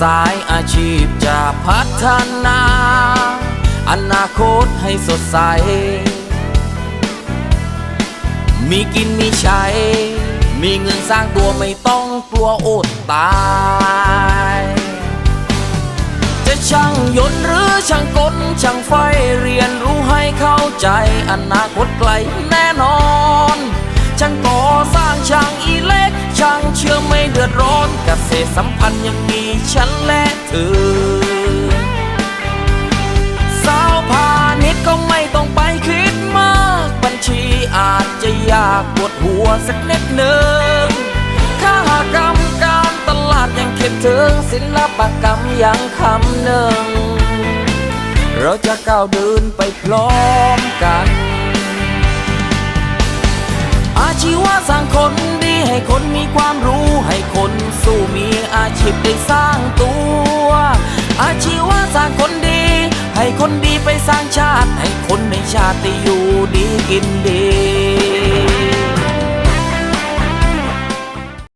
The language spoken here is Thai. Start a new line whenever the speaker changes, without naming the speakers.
สายอาชีพจะพัฒนา อนาคตให้สดใส มีกินมีใช้ มีเงินสร้างตัวไม่ต้องกลัวอดตาย จะช่างยนต์หรือช่างกลช่างไฟเรียนรู้ให้เข้าใจ อนาคตไกล ษตรสัมพันธ์ยังมีฉันและเธอ สาวพาณิชย์ก็ไม่ต้องไปคิดมาก บัญชีอาจจะยากปวดหัวสักนิดหนึ่งข้ากรรมการตลาดยังเข็ดถึงศิลปกรรมยังคำหนึ่ง เราจะก้าวเดินไปพร้อมกัน อาชีวะสร้างคนดีให้คนมีความรู้ให้คนสู้ คนดีไปสร้างชาติ ให้คนในชาติได้อยู่ดีกินดี